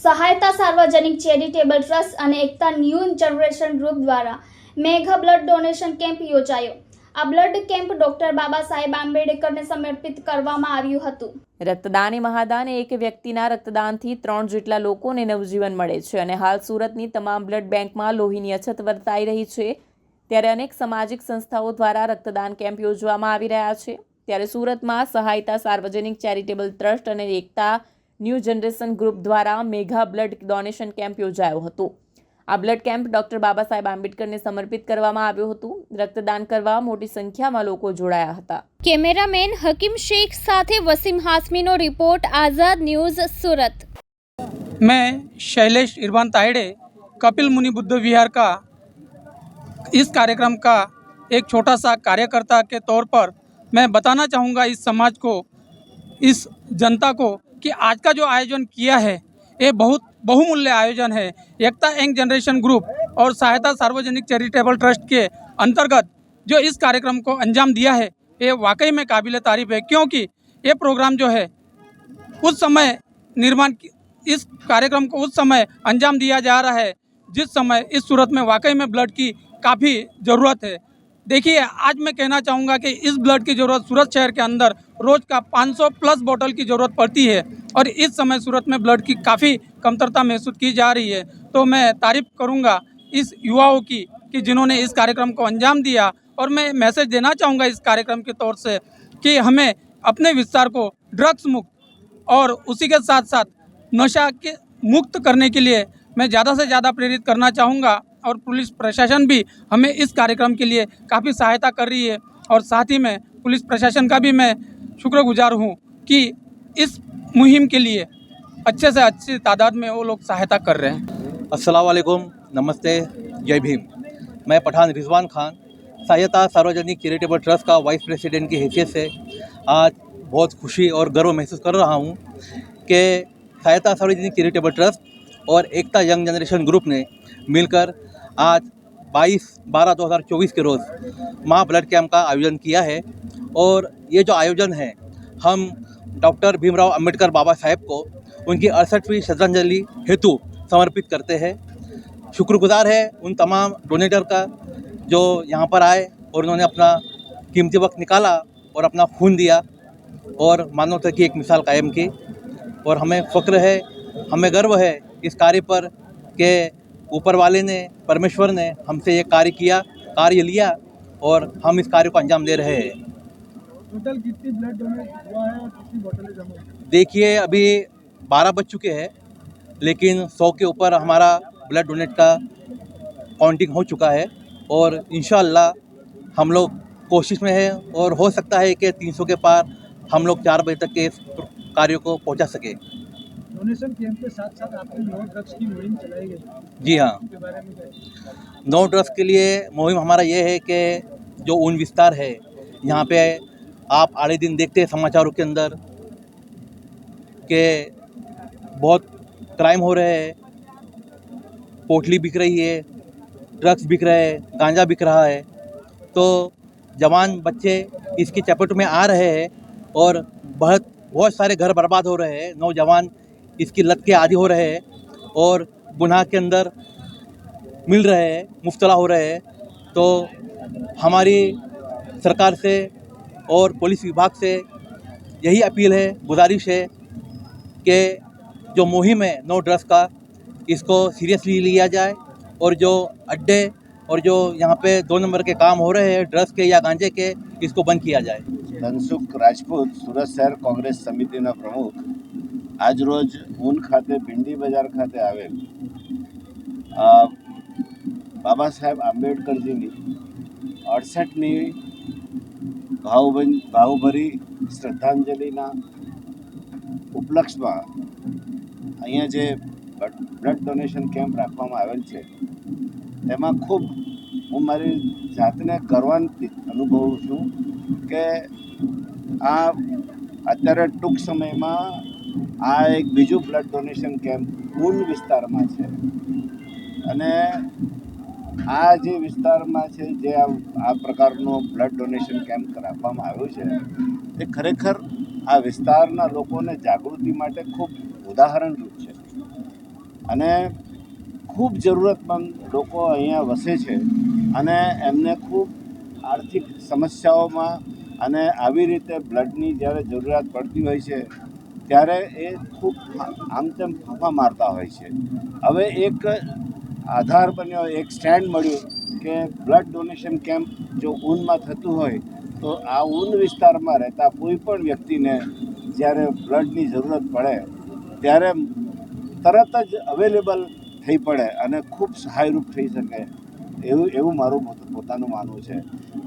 સહાયતા સાર્વજનિક charitable trust અને એકતા ન્યૂ જનરેશન ગ્રુપ દ્વારા મેઘા બ્લડ ડોનેશન કેમ્પ યોજાયો. આ blood camp doctor Baba Saheb આંબેડકરને સમર્પિત કરવામાં આવ્યું હતું. રક્તદાન એ મહાદાન એક વ્યક્તિના રક્તદાનથી ત્રણ જેટલા લોકોને નવજીવન મળે છે અને હાલ સુરતની તમામ બ્લડ બેંકમાં લોહીની અછત વર્તાઈ રહી છે. ત્યારે અનેક સામાજિક સંસ્થાઓ દ્વારા રક્તદાન કેમ્પ યોજવામાં આવી રહ્યા છે. ત્યારે સુરતમાં સહાયતા સાર્વજનિક ચેરિટેબલ ટ્રસ્ટ અને એકતા ન્યૂ જનરેશન ગ્રુપ દ્વારા મેઘા બ્લડ ડોનેશન કેમ્પ યોજાયો હતો આ blood camp doctor Baba Saheb આંબેડકરને સમર્પિત કરવામાં આવ્યું હતું રક્તદાન કરવા મોટી સંખ્યામાં લોકો જોડાયા હતા કેમેરામેન હકીમ શેખ સાથે વસીમ હાસમીનો રિપોર્ટ આઝાદ ન્યૂઝ સુરત मैं शैलेश इरवान तायड़े कपिल मुनि बुद्ध विहार का इस कार्यक्रम का एक छोटा सा कार्यकर्ता के तौर पर मैं बताना चाहूँगा इस समाज को इस जनता को कि आज का जो आयोजन किया है, ये बहुत बहुमूल्य आयोजन है। एकता यंग जनरेशन ग्रुप और सहायता सार्वजनिक चैरिटेबल ट्रस्ट के अंतर्गत जो इस कार्यक्रम को अंजाम दिया है, ये वाकई में काबिल तारीफ़ है, क्योंकि ये प्रोग्राम जो है, उस समय निर्माण इस कार्यक्रम को उस समय अंजाम दिया जा रहा है, जिस समय इस सूरत में वाकई में ब्लड की काफ़ी ज़रूरत है। देखिए, आज मैं कहना चाहूँगा कि इस ब्लड की ज़रूरत सूरत शहर के अंदर रोज़ का 500 प्लस बोतल की ज़रूरत पड़ती है और इस समय सूरत में ब्लड की काफ़ी कमतरता महसूस की जा रही है। तो मैं तारीफ़ करूँगा इस युवाओं की कि जिन्होंने इस कार्यक्रम को अंजाम दिया और मैं मैसेज देना चाहूँगा इस कार्यक्रम के तौर से कि हमें अपने विस्तार को ड्रग्स मुक्त और उसी के साथ साथ नशा के मुक्त करने के लिए मैं ज़्यादा से ज़्यादा प्रेरित करना चाहूँगा। और पुलिस प्रशासन भी हमें इस कार्यक्रम के लिए काफ़ी सहायता कर रही है। और साथ ही में पुलिस प्रशासन का भी मैं शुक्रगुजार हूँ कि इस मुहिम के लिए अच्छे से अच्छी तादाद में वो लोग सहायता कर रहे हैं। अस्सलाम वालेकुम नमस्ते, जय भीम। मैं पठान रिजवान खान, सहायता सार्वजनिक चैरिटेबल ट्रस्ट का वाइस प्रेसिडेंट की हैसियत से आज बहुत खुशी और गर्व महसूस कर रहा हूँ कि सहायता सार्वजनिक चैरिटेबल ट्रस्ट और एकता यंग जनरेशन ग्रुप ने मिलकर आज 22 बारह 2024 के रोज़ माँ ब्लड कैंप का आयोजन किया है और ये जो आयोजन है, हम डॉक्टर भीमराव अंबेडकर बाबा साहेब को उनकी अड़सठवीं श्रद्धांजलि हेतु समर्पित करते हैं। शुक्रगुजार है उन तमाम डोनेटर का जो यहाँ पर आए और उन्होंने अपना कीमती वक्त निकाला और अपना खून दिया और मानवता की एक मिसाल कायम की और हमें फ़क्र है, हमें गर्व है इस कार्य पर कि ऊपर वाले ने परमेश्वर ने हमसे ये कार्य किया कार्य लिया और हम इस कार्य को अंजाम दे रहे हैं। टोटल कितनी ब्लड डोनेट हुआ है और कितनी बोतलें जमा देखिए अभी बारह बज चुके हैं लेकिन सौ के ऊपर हमारा ब्लड डोनेट का काउंटिंग हो चुका है और इन हम लोग कोशिश में है और हो सकता है कि 300 के पार हम लोग चार बजे तक के इस कार्य को पहुँचा सके। डोनेशन कैंप के साथ साथ आपने नो ड्रग्स की मुहिम चलाई गई। जी हाँ। नो ड्रग्स के लिए मुहिम हमारा ये है कि जो उन विस्तार है यहाँ पे आप आड़े दिन देखते हैं समाचारों के अंदर के बहुत क्राइम हो रहे हैं पोटली बिक रही है ड्रग्स बिक रहे हैं गांजा बिक रहा है। तो जवान बच्चे इसकी चपेट में आ रहे हैं और बहुत बहुत सारे घर बर्बाद हो रहे हैं। नौजवान इसकी लत के आदि हो रहे हैं और गुनाह के अंदर मिल रहे हैं मुफ्तला हो रहे हैं तो हमारी सरकार से और पुलिस विभाग से यही अपील है, गुजारिश है कि जो मुहिम है, नो ड्रग्स का, इसको सीरियसली लिया जाए और जो अड्डे और जो यहाँ पे दो नंबर के काम हो रहे हैं, ड्रग्स के या गांजे के, इसको बंद किया जाए। धनसुख राजपूत, सूरत शहर कांग्रेस समिति न प्रमुख। આજરોજ ઊન ખાતે ભીંડી બજાર ખાતે આવેલ બાબા સાહેબ આંબેડકરજીની અડસઠમી ભાવભન, ભાવભરી શ્રદ્ધાંજલિના ઉપલક્ષમાં અહીંયા જે બ્લડ ડોનેશન કેમ્પ રાખવામાં આવેલ છે, તેમાં ખૂબ હું મારી જાતને ગર્વાન્વિત અનુભવું છું કે આ અત્યારે ટૂંક સમયમાં આ એક બીજું બ્લડ ડોનેશન કેમ્પ કુલ વિસ્તારમાં છે. અને આ જે વિસ્તારમાં છે, જે આ પ્રકારનો બ્લડ ડોનેશન કેમ્પ રાખવામાં આવ્યો છે, તે ખરેખર આ વિસ્તારના લોકોને જાગૃતિ માટે ખૂબ ઉદાહરણરૂપ છે. અને ખૂબ જરૂરતમંદ લોકો અહીંયા વસે છે અને એમને ખૂબ આર્થિક સમસ્યાઓમાં અને આવી રીતે બ્લડની જ્યારે જરૂરિયાત પડતી હોય છે ત્યારે એ ખૂબ આમ તેમ ફાંફા મારતા હોય છે. હવે એક આધાર બન્યો, એક સ્ટેન્ડ મળ્યું કે બ્લડ ડોનેશન કેમ્પ જો ઊનમાં થતું હોય તો આ ઊન વિસ્તારમાં રહેતા કોઈ પણ વ્યક્તિને જ્યારે બ્લડની જરૂરત પડે, ત્યારે તરત જ અવેલેબલ થઈ પડે અને ખૂબ સહાયરૂપ થઈ શકે એવું એવું મારું પોતાનું માનવું છે.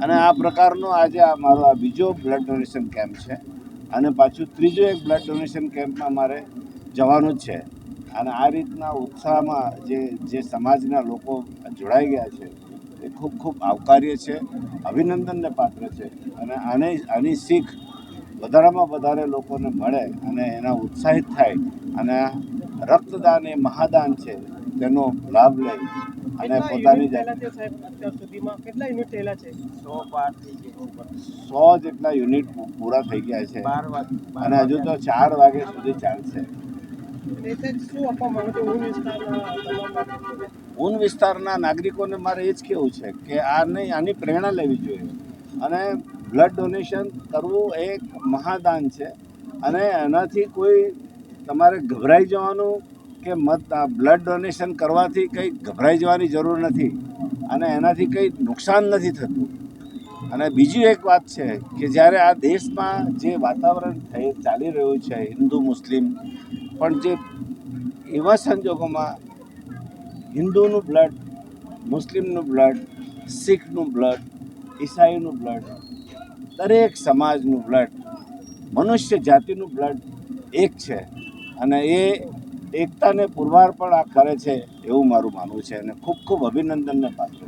અને આ પ્રકારનો આજે આ મારો આ બીજો બ્લડ ડોનેશન કેમ્પ છે. અને પાછું ત્રીજો એક બ્લડ ડોનેશન કેમ્પમાં મારે જવાનું જ છે. અને આ રીતના ઉત્સાહમાં જે જે સમાજના લોકો જોડાઈ ગયા છે એ ખૂબ ખૂબ આવકાર્ય છે અભિનંદનને પાત્ર છે. અને આને આની શીખ વધારામાં વધારે લોકોને મળે અને એના ઉત્સાહિત થાય અને રક્તદાન એ મહાદાન છે તેનો લાભ લઈ અને પોતાની જાત સાહેબ અત્યાર સુધીમાં? કેટલા યુનિટ થયેલા છે? સો જેટલા યુનિટ પૂરા થઈ ગયા છે. અને હજુ તો ચાર વાગ્યા સુધી ચાલશે. ઊન વિસ્તારના નાગરિકોને? ઊન વિસ્તારના નાગરિકોને મારે એ જ કહેવું છે કે આ નહીં આની પ્રેરણા લેવી જોઈએ. અને બ્લડ ડોનેશન કરવું એ એક મહાદાન છે. અને એનાથી કોઈ તમારે ગભરાઈ જવાનું કે મત બ્લડ ડોનેશન કરવાથી કંઈ ગભરાઈ જવાની જરૂર નથી. અને એનાથી કંઈ નુકસાન નથી થતું. અને બીજી એક વાત છે કે જ્યારે આ દેશમાં જે વાતાવરણ થઈ, ચાલી રહ્યું છે, હિન્દુ, મુસ્લિમ, પણ જે એવા સંજોગોમાં હિન્દુનું બ્લડ મુસ્લિમનું બ્લડ શીખનું બ્લડ ઈસાઈનું બ્લડ દરેક સમાજનું બ્લડ મનુષ્ય જાતિનું બ્લડ એક છે. અને એ એકતાને પુરવાર પણ આ કરે છે એવું મારું માનવું છે. અને ખૂબ ખૂબ અભિનંદનને પાત્ર